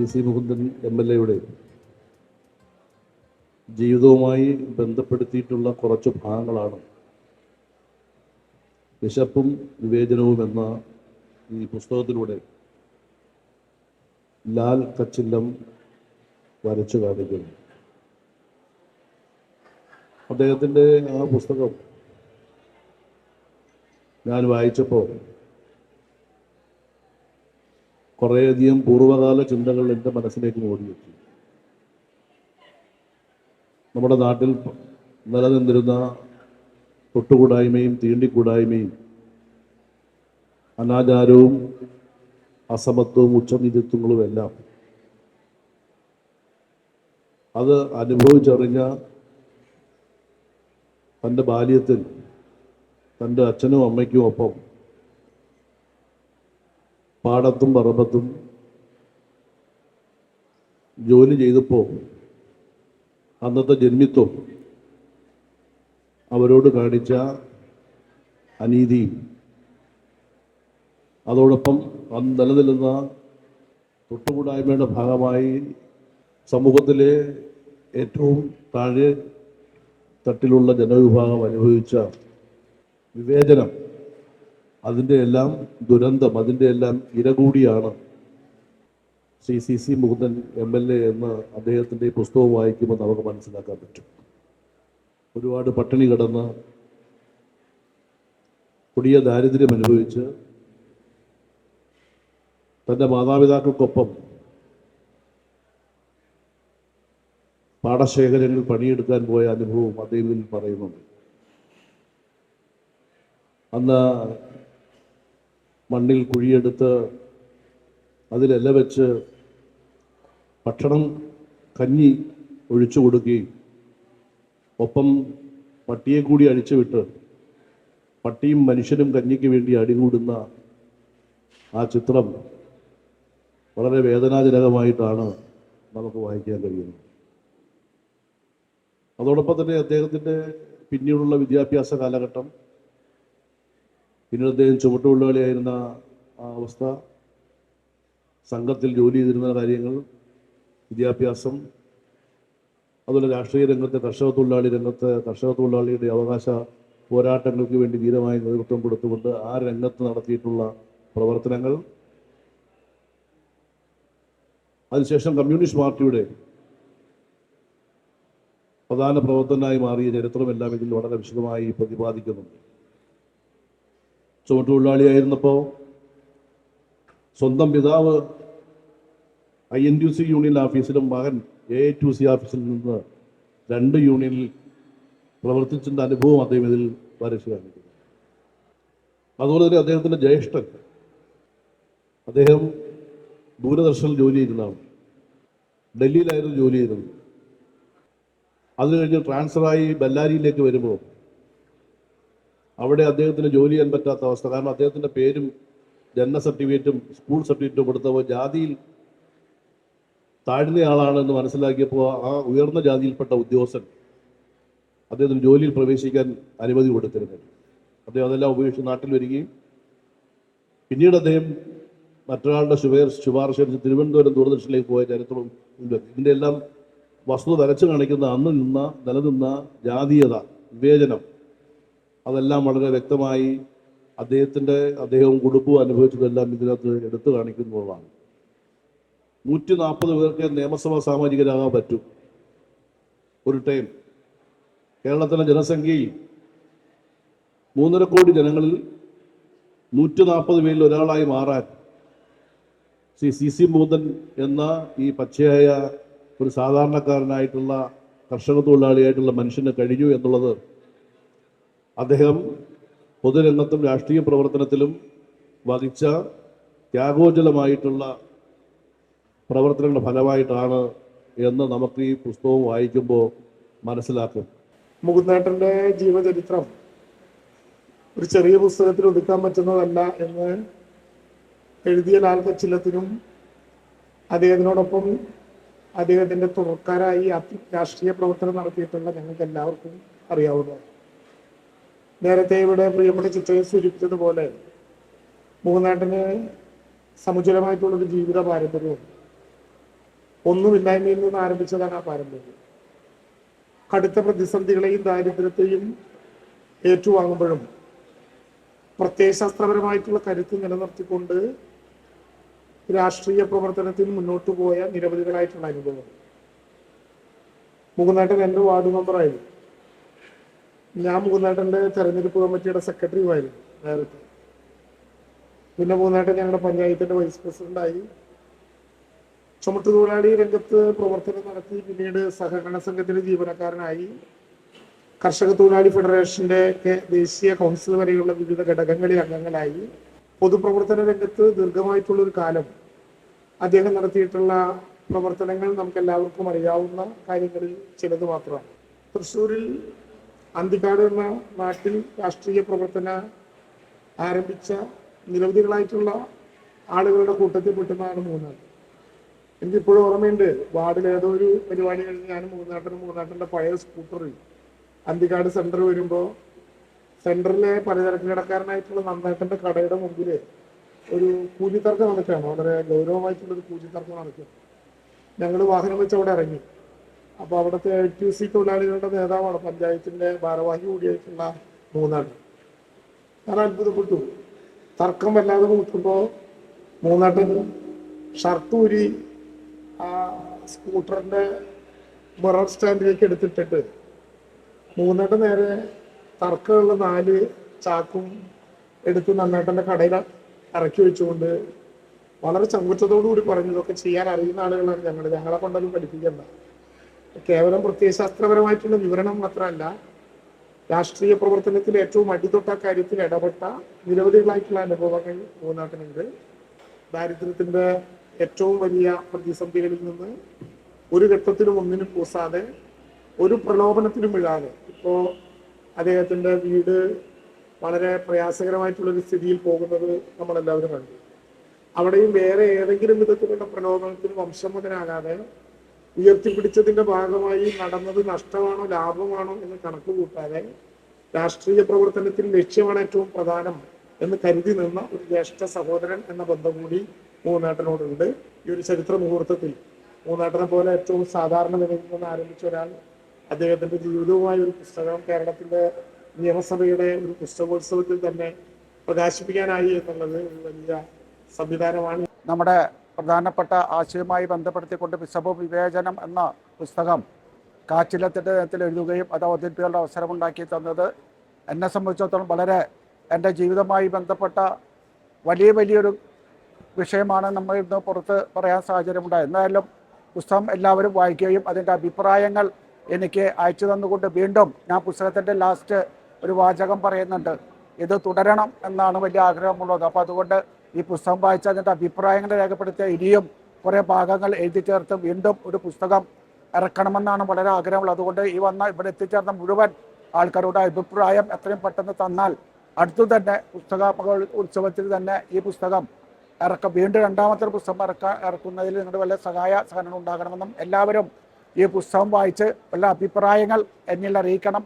C C Mukundan M L എയുടെ ജീവിതവുമായി ബന്ധപ്പെടുത്തിയിട്ടുള്ള കുറച്ച് ഭാഗങ്ങളാണ്. വിശപ്പും വിവേചനവും എന്ന ഈ പുസ്തകത്തിലൂടെ ലാൽ കച്ചില്ലം വരച്ചു കാണിക്കുന്നു. അദ്ദേഹത്തിന്റെ ആ പുസ്തകം ഞാൻ വായിച്ചപ്പോൾ കുറേയധികം പൂർവകാല ചിന്തകൾ എന്റെ മനസ്സിലേക്ക് ഓടിയെത്തി. നമ്മുടെ നാട്ടിൽ നിലനിന്നിരുന്ന തൊട്ടുകൂടായ്മയും തീണ്ടിക്കൂടായ്മയും അനാചാരവും അസമത്വവും ഉച്ചനീതിത്വങ്ങളും എല്ലാം അത് അനുഭവിച്ചറിഞ്ഞ തന്റെ ബാല്യത്തിൽ തന്റെ അച്ഛനും അമ്മയ്ക്കും ഒപ്പം പാടത്തും പറമ്പത്തും ജോലി ചെയ്തപ്പോൾ അന്നത്തെ ജന്മിത്വം അവരോട് കാണിച്ച അനീതി. അതോടൊപ്പം അന്ന് നിലനിൽക്കുന്ന തൊട്ടുകൂടായ്മയുടെ ഭാഗമായി സമൂഹത്തിലെ ഏറ്റവും താഴെ തട്ടിലുള്ള ജനവിഭാഗം അനുഭവിച്ച വിവേചനം അതിന്റെ എല്ലാം ദുരന്തം അതിന്റെ എല്ലാം ഇര കൂടിയാണ് Shri C C Mukundan M L A എന്ന് അദ്ദേഹത്തിന്റെ പുസ്തകം വായിക്കുമ്പോൾ നമുക്ക് മനസ്സിലാക്കാൻ പറ്റും. ഒരുപാട് പട്ടിണി കിടന്ന് കൊടിയ ദാരിദ്ര്യം അനുഭവിച്ച് തന്റെ മാതാപിതാക്കൾക്കൊപ്പം പാടശേഖരങ്ങൾ പണിയെടുക്കാൻ പോയ അനുഭവം അദ്ദേഹത്തിൽ പറയുന്നുണ്ട്. അന്ന് മണ്ണിൽ കുഴിയെടുത്ത് അതിലെല്ല വെച്ച് ഭക്ഷണം കഞ്ഞി ഒഴിച്ചു കൊടുക്കുകയും ഒപ്പം പട്ടിയെ കൂടി അഴിച്ചുവിട്ട് പട്ടിയും മനുഷ്യനും കഞ്ഞിക്ക് വേണ്ടി അടികൂടുന്ന ആ ചിത്രം വളരെ വേദനാജനകമായിട്ടാണ് നമുക്ക് വായിക്കാൻ കഴിയുന്നത്. അതോടൊപ്പം തന്നെ അദ്ദേഹത്തിന്റെ പിന്നീടുള്ള വിദ്യാഭ്യാസ കാലഘട്ടം പിന്നീട് അദ്ദേഹം ചുമട്ടുതൊഴിലാളിയായിരുന്ന അവസ്ഥ സംഘത്തിൽ ജോലി ചെയ്തിരുന്ന കാര്യങ്ങൾ വിദ്യാഭ്യാസം അതുപോലെ രാഷ്ട്രീയ രംഗത്തെ കർഷക തൊഴിലാളി രംഗത്ത് കർഷക തൊഴിലാളിയുടെ അവകാശ പോരാട്ടങ്ങൾക്ക് വേണ്ടി ധീരമായി നേതൃത്വം കൊടുത്തുകൊണ്ട് ആ രംഗത്ത് നടത്തിയിട്ടുള്ള പ്രവർത്തനങ്ങൾ. അതിനുശേഷം കമ്മ്യൂണിസ്റ്റ് പാർട്ടിയുടെ പ്രധാന പ്രവർത്തനമായി മാറിയ ചരിത്രമെല്ലാം ഇതിൽ വളരെ വിശദമായി പ്രതിപാദിക്കുന്നുണ്ട്. ചുമട്ടുതൊഴിലാളിയായിരുന്നപ്പോൾ സ്വന്തം പിതാവ് I N T C union ഓഫീസിലും മകൻ എ ടു സി ഓഫീസിൽ നിന്ന് രണ്ട് യൂണിയനിൽ പ്രവർത്തിച്ചതിന്റെ അനുഭവം അദ്ദേഹം ഇതിൽ വരച്ചു കാണിക്കുന്നു. അതുപോലെ തന്നെ അദ്ദേഹത്തിന്റെ ജ്യേഷ്ഠൻ അദ്ദേഹം ദൂരദർശനിൽ ജോലി ചെയ്യുന്നതാണ് ഡൽഹിയിലായിരുന്നു ജോലി ചെയ്തത്. അത് കഴിഞ്ഞ് ട്രാൻസ്ഫറായി ബല്ലാരിയിലേക്ക് വരുമ്പോൾ അവിടെ അദ്ദേഹത്തിന് ജോലി ചെയ്യാൻ പറ്റാത്ത അവസ്ഥ. കാരണം അദ്ദേഹത്തിന്റെ പേരും ജനന സർട്ടിഫിക്കറ്റും സ്കൂൾ സർട്ടിഫിക്കറ്റും കൊടുത്തപ്പോൾ ജാതിയിൽ താഴ്ന്ന ആളാണെന്ന് മനസ്സിലാക്കിയപ്പോൾ ആ ഉയർന്ന ജാതിയിൽപ്പെട്ട ഉദ്യോഗസ്ഥൻ അദ്ദേഹത്തിന് ജോലിയിൽ പ്രവേശിക്കാൻ അനുമതി കൊടുത്തിരുന്നില്ല അദ്ദേഹം അതെല്ലാം ഉപേക്ഷിച്ച് നാട്ടിൽ വരികയും പിന്നീട് അദ്ദേഹം മറ്റൊരാളുടെ ശുപേർ ശുപാർശ അനുസരിച്ച് തിരുവനന്തപുരം ദൂരദർശനിലേക്ക് പോയ ചരിത്രവും ഇതിന്റെ എല്ലാം വസ്തുത വരച്ചു കാണിക്കുന്ന അന്ന് നിന്ന നിലനിന്ന ജാതീയത വിവേചനം അതെല്ലാം വളരെ വ്യക്തമായി അദ്ദേഹത്തിന്റെ അദ്ദേഹവും കുടുംബവും അനുഭവിച്ചതെല്ലാം ഇതിനകത്ത് എടുത്തു കാണിക്കുന്നതാണ്. നൂറ്റി നാൽപ്പത് പേർക്ക് നിയമസഭാ സാമാജികരാകാൻ പറ്റും. ഒരു ടൈം. കേരളത്തിലെ ജനസംഖ്യയിൽ മൂന്നര കോടി ജനങ്ങളിൽ നൂറ്റി നാൽപ്പത് പേരിൽ ഒരാളായി മാറാൻ ശ്രീ സി സി മൂതൻ എന്ന ഈ പച്ചയായ ഒരു സാധാരണക്കാരനായിട്ടുള്ള കർഷക തൊഴിലാളിയായിട്ടുള്ള മനുഷ്യന് കഴിഞ്ഞു എന്നുള്ളത് അദ്ദേഹം പൊതുരംഗത്തും രാഷ്ട്രീയ പ്രവർത്തനത്തിലും വഹിച്ച ത്യാഗോജ്വലമായിട്ടുള്ള പ്രവർത്തനങ്ങളുടെ ഫലമായിട്ടാണ് എന്ന് നമുക്ക് ഈ പുസ്തകം വായിക്കുമ്പോൾ മനസ്സിലാക്കും. മുകുന്നേട്ടന്റെ ജീവചരിത്രം ഒരു ചെറിയ പുസ്തകത്തിൽ ഒതുക്കാൻ പറ്റുന്നതല്ല എന്ന് എഴുതിയ ലാൽ കച്ചിലത്തിനും അദ്ദേഹത്തിനോടൊപ്പം അദ്ദേഹത്തിന്റെ തുറക്കാരായി രാഷ്ട്രീയ പ്രവർത്തനം നടത്തിയിട്ടുള്ള ഞങ്ങൾക്ക് എല്ലാവർക്കും അറിയാവുന്നതാണ്. നേരത്തെ ഇവിടെ പ്രിയപ്പെട്ട ചിത്രയെ സൂചിപ്പിച്ചതുപോലെ മൂന്നാട്ടിന് സമുചിതമായിട്ടുള്ളൊരു ജീവിത പാരമ്പര്യമുണ്ട് ഒന്നുമില്ലായ്മയിൽ നിന്ന് ആരംഭിച്ചതാണ് ആ പാരമ്പര്യം. കടുത്ത പ്രതിസന്ധികളെയും ദാരിദ്ര്യത്തെയും ഏറ്റുവാങ്ങുമ്പോഴും പ്രത്യയശാസ്ത്രപരമായിട്ടുള്ള കരുത്ത് നിലനിർത്തിക്കൊണ്ട് രാഷ്ട്രീയ പ്രവർത്തനത്തിന് മുന്നോട്ട് പോയ നിരവധികളായിട്ടുള്ള അനുഭവങ്ങൾ മൂന്നാട്ടിൽ എന്റെ വാർഡ് മെമ്പറായിരുന്നു ഞാൻ മൂന്നാട്ടന്റെ തെരഞ്ഞെടുപ്പ് കമ്മിറ്റിയുടെ സെക്രട്ടറിയുമായിരുന്നു നേരത്തെ. പിന്നെ മൂന്നാട്ടൻ ഞങ്ങളുടെ പഞ്ചായത്തിന്റെ വൈസ് പ്രസിഡന്റായി ചുമട്ടുതൊഴിലാളി രംഗത്ത് പ്രവർത്തനം നടത്തി പിന്നീട് സഹകരണ സംഘത്തിന്റെ ജീവനക്കാരനായി. കർഷക തൊഴിലാളി ഫെഡറേഷന്റെ ദേശീയ കൗൺസിൽ വരെയുള്ള വിവിധ ഘടകങ്ങളിൽ അംഗങ്ങളായി. പൊതുപ്രവർത്തന രംഗത്ത് ദീർഘമായിട്ടുള്ള ഒരു കാലം അദ്ദേഹം നടത്തിയിട്ടുള്ള പ്രവർത്തനങ്ങൾ നമുക്ക് എല്ലാവർക്കും അറിയാവുന്ന കാര്യങ്ങളിൽ ചിലത് മാത്രമാണ്. തൃശ്ശൂരിൽ അന്തിക്കാട് എന്ന നാട്ടിൽ രാഷ്ട്രീയ പ്രവർത്തന ആരംഭിച്ച നിരവധികളായിട്ടുള്ള ആളുകളുടെ കൂട്ടത്തിൽ പെട്ടുന്നതാണ് മൂന്നാർ. എനിക്കിപ്പോഴും ഓർമ്മയുണ്ട് വാർഡിൽ ഏതോ ഒരു പരിപാടി കഴിഞ്ഞ് ഞാൻ മൂന്നാട്ടിന് മൂന്നാട്ടിന്റെ പഴയ സ്കൂട്ടറിൽ അന്തിക്കാട് സെന്റർ വരുമ്പോൾ സെന്ററിലെ പലചരക്ക് കടക്കാരനായിട്ടുള്ള നന്നാട്ടിന്റെ കടയുടെ മുമ്പിൽ ഒരു കൂലിത്തർക്കം നടക്കുകയാണ്. വളരെ ഗൗരവമായിട്ടുള്ളൊരു കൂലിത്തർക്കം നടക്കുകയാണ്. ഞങ്ങൾ വാഹനം വെച്ച് അവിടെ ഇറങ്ങി. അപ്പോൾ അവിടുത്തെ ടി സി തൊഴിലാളികളുടെ നേതാവാണ്. പഞ്ചായത്തിന്റെ ഭാരവാഹി കൂടിയായിട്ടുള്ള മൂന്നാട്ട് ഞാൻ അത്ഭുതപ്പെട്ടു. തർക്കം വല്ലാതെ നോക്കുമ്പോൾ മൂന്നാട്ടൻ ഷർട്ട് ഊരി ആ സ്കൂട്ടറിന്റെ മിറർ സ്റ്റാൻഡിലേക്ക് എടുത്തിട്ടിട്ട് മൂന്നാട്ട് നേരെ തർക്കമുള്ള നാല് ചാക്കും എടുത്ത് നന്നാട്ടന്റെ കടയിൽ ഇറക്കി വെച്ചുകൊണ്ട് വളരെ ചങ്കുറ്റത്തോടു കൂടി പറഞ്ഞു ഇതൊക്കെ ചെയ്യാൻ അറിയുന്ന ആളുകളാണ് ഞങ്ങൾ ഞങ്ങളെ കൊണ്ടത് പഠിപ്പിക്കണ്ട. കേവലം പ്രത്യയശാസ്ത്രപരമായിട്ടുള്ള വിവരണം മാത്രമല്ല രാഷ്ട്രീയ പ്രവർത്തനത്തിൽ ഏറ്റവും അടിതൊട്ട കാര്യത്തിൽ ഇടപെട്ട നിരവധികളായിട്ടുള്ള അനുഭവങ്ങൾ മൂന്നാട്ടിനുണ്ട്. ദാരിദ്ര്യത്തിന്റെ ഏറ്റവും വലിയ പ്രതിസന്ധികളിൽ നിന്ന് ഒരു ഘട്ടത്തിലും ഒന്നിനും പൂസാതെ ഒരു പ്രലോഭനത്തിനും ഇഴാതെ. ഇപ്പോ അദ്ദേഹത്തിന്റെ വീട് വളരെ പ്രയാസകരമായിട്ടുള്ള ഒരു സ്ഥിതിയിൽ പോകുന്നത് നമ്മൾ എല്ലാവരും കണ്ടു. അവിടെയും വേറെ ഏതെങ്കിലും വിധത്തിലുള്ള പ്രലോഭനത്തിന് വംശമതനാകാതെ ഉയർത്തിപ്പിടിച്ചതിന്റെ ഭാഗമായി നടന്നത് നഷ്ടമാണോ ലാഭമാണോ എന്ന് കണക്ക് കൂട്ടാതെ രാഷ്ട്രീയ പ്രവർത്തനത്തിൽ ലക്ഷ്യമാണ് ഏറ്റവും പ്രധാനം എന്ന് കരുതി നിന്ന ഒരു ജ്യേഷ്ഠ സഹോദരൻ എന്ന ബന്ധം കൂടി മൂന്നാട്ടനോടുണ്ട്. ഈ ഒരു ചരിത്ര മുഹൂർത്തത്തിൽ മൂന്നാട്ടനെ പോലെ ഏറ്റവും സാധാരണ നിലയിൽ നിന്ന് ആരംഭിച്ച ഒരാൾ അദ്ദേഹത്തിന്റെ ജീവിതവുമായ ഒരു പുസ്തകം കേരളത്തിന്റെ നിയമസഭയുടെ ഒരു പുസ്തകോത്സവത്തിൽ തന്നെ പ്രകാശിപ്പിക്കാനായി എന്നുള്ളത് ഒരു വലിയ സംവിധാനമാണ്. നമ്മുടെ പ്രധാനപ്പെട്ട ആശയവുമായി ബന്ധപ്പെടുത്തിക്കൊണ്ട് ബിഷപ്പ് വിവേചനം എന്ന പുസ്തകം കാച്ചിലത്തിന്റെ നേതൃത്വത്തിൽ എഴുതുകയും അത് അവതരിപ്പിക്കാനുള്ള അവസരമുണ്ടാക്കി തന്നത്. എന്നെ സംബന്ധിച്ചിടത്തോളം വളരെ എന്റെ ജീവിതവുമായി ബന്ധപ്പെട്ട വലിയ വലിയൊരു വിഷയമാണ് നമ്മൾ ഇന്ന് പുറത്ത് പറയാൻ സാഹചര്യമുണ്ടായത്. എന്തായാലും പുസ്തകം എല്ലാവരും വായിക്കുകയും അതിന്റെ അഭിപ്രായങ്ങൾ എനിക്ക് അയച്ചു തന്നുകൊണ്ട് വീണ്ടും ഞാൻ പുസ്തകത്തിന്റെ ലാസ്റ്റ് ഒരു വാചകം പറയുന്നുണ്ട്. ഇത് തുടരണം എന്നാണ് വലിയ ആഗ്രഹമുള്ളത്. അപ്പോൾ അതുകൊണ്ട് ഈ പുസ്തകം വായിച്ചാൽ അതിന്റെ അഭിപ്രായങ്ങൾ രേഖപ്പെടുത്തിയ ഇനിയും കുറേ ഭാഗങ്ങൾ എഴുതി ചേർത്ത് വീണ്ടും ഒരു പുസ്തകം ഇറക്കണമെന്നാണ് വളരെ ആഗ്രഹമുള്ളത്. അതുകൊണ്ട് ഈ വന്ന ഇവിടെ എത്തിച്ചേർന്ന മുഴുവൻ ആൾക്കാരുടെ അഭിപ്രായം എത്രയും പെട്ടെന്ന് തന്നാൽ അടുത്തു തന്നെ പുസ്തക ഉത്സവത്തിൽ തന്നെ ഈ പുസ്തകം ഇറക്കം വീണ്ടും രണ്ടാമത്തെ പുസ്തകം ഇറക്കാൻ ഇറക്കുന്നതിൽ നിങ്ങളുടെ വല്ല സഹായ സഹകരണം ഉണ്ടാകണമെന്നും എല്ലാവരും ഈ പുസ്തകം വായിച്ച് വല്ല അഭിപ്രായങ്ങൾ എന്നിൽ അറിയിക്കണം.